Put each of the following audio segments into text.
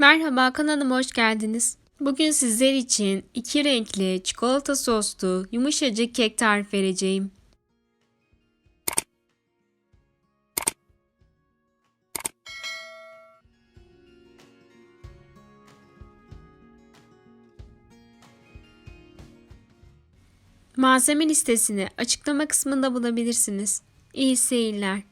Merhaba kanalıma hoş geldiniz. Bugün sizler için iki renkli çikolata soslu yumuşacık kek tarif vereceğim. Malzeme listesini açıklama kısmında bulabilirsiniz. İyi seyirler.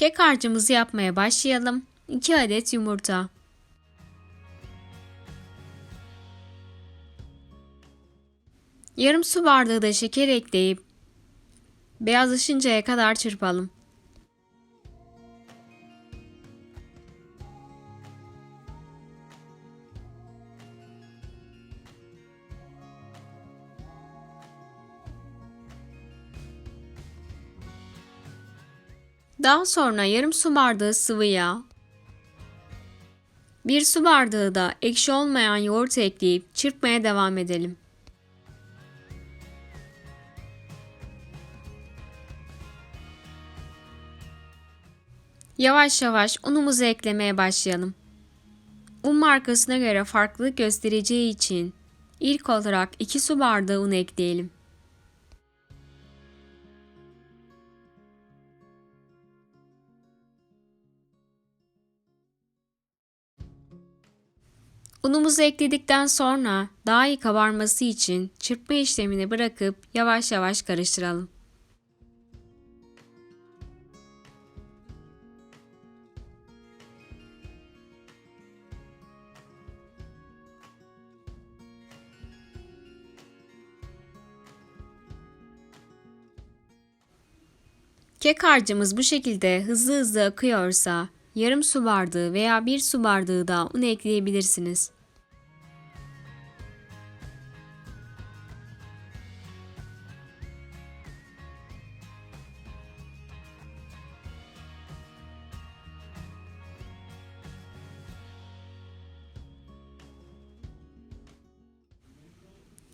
Kek harcımızı yapmaya başlayalım. 2 adet yumurta. Yarım su bardağı da şeker ekleyip beyazlaşıncaya kadar çırpalım. Daha sonra yarım su bardağı sıvı yağ, bir su bardağı da ekşi olmayan yoğurt ekleyip çırpmaya devam edelim. Yavaş yavaş unumuzu eklemeye başlayalım. Un markasına göre farklılık göstereceği için ilk olarak 2 su bardağı un ekleyelim. Unumuzu ekledikten sonra daha iyi kabarması için çırpma işlemini bırakıp yavaş yavaş karıştıralım. Kek harcımız bu şekilde hızlı hızlı akıyorsa yarım su bardağı veya bir su bardağı da un ekleyebilirsiniz.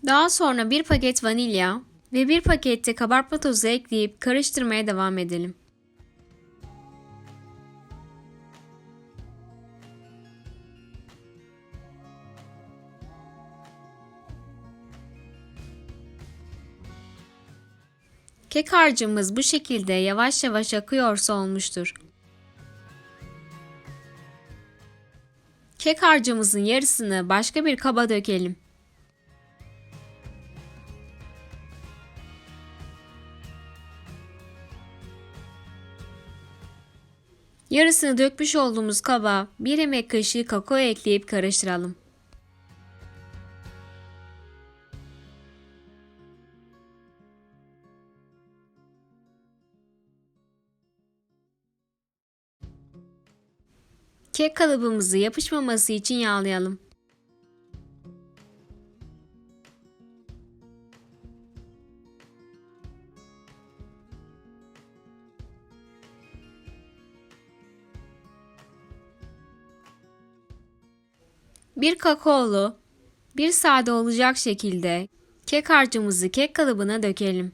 Daha sonra bir paket vanilya ve bir pakette kabartma tozu ekleyip karıştırmaya devam edelim. Kek harcımız bu şekilde yavaş yavaş akıyorsa olmuştur. Kek harcımızın yarısını başka bir kaba dökelim. Yarısını dökmüş olduğumuz kaba bir yemek kaşığı kakao ekleyip karıştıralım. Kek kalıbımızı yapışmaması için yağlayalım. Bir kakaolu, bir sade olacak şekilde kek harcımızı kek kalıbına dökelim.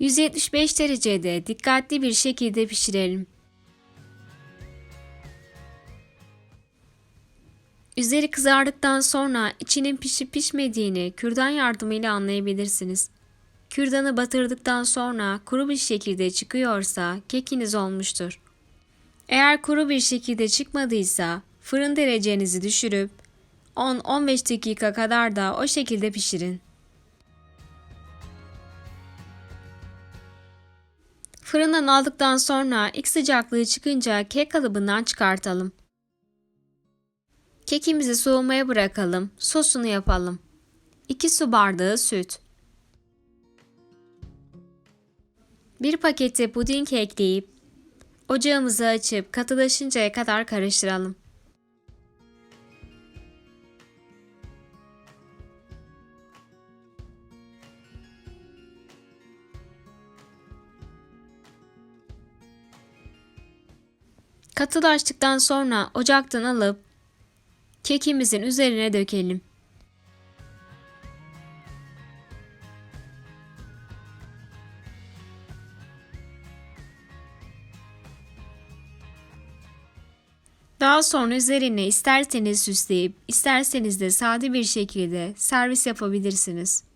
...175 derecede dikkatli bir şekilde pişirelim. Üzeri kızardıktan sonra içinin pişip pişmediğini kürdan yardımıyla anlayabilirsiniz. Kürdanı batırdıktan sonra kuru bir şekilde çıkıyorsa kekiniz olmuştur. Eğer kuru bir şekilde çıkmadıysa fırın derecenizi düşürüp 10-15 dakika kadar da o şekilde pişirin. Fırından aldıktan sonra ilk sıcaklığı çıkınca kek kalıbından çıkartalım. Kekimizi soğumaya bırakalım. Sosunu yapalım. 2 su bardağı süt. 1 pakete puding ekleyip ocağımızı açıp katılaşıncaya kadar karıştıralım. Katılaştıktan sonra ocaktan alıp kekimizin üzerine dökelim. Daha sonra üzerine isterseniz süsleyip isterseniz de sade bir şekilde servis yapabilirsiniz.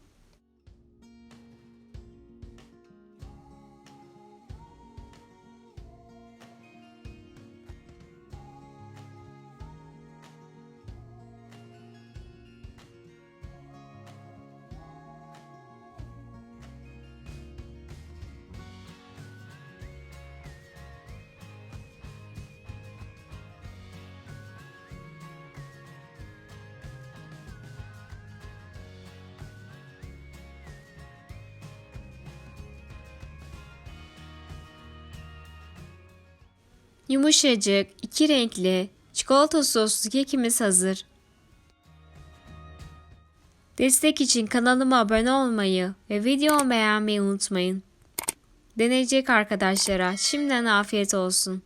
Yumuşacık, iki renkli, çikolata soslu kekimiz hazır. Destek için kanalıma abone olmayı ve videomu beğenmeyi unutmayın. Deneyecek arkadaşlara şimdiden afiyet olsun.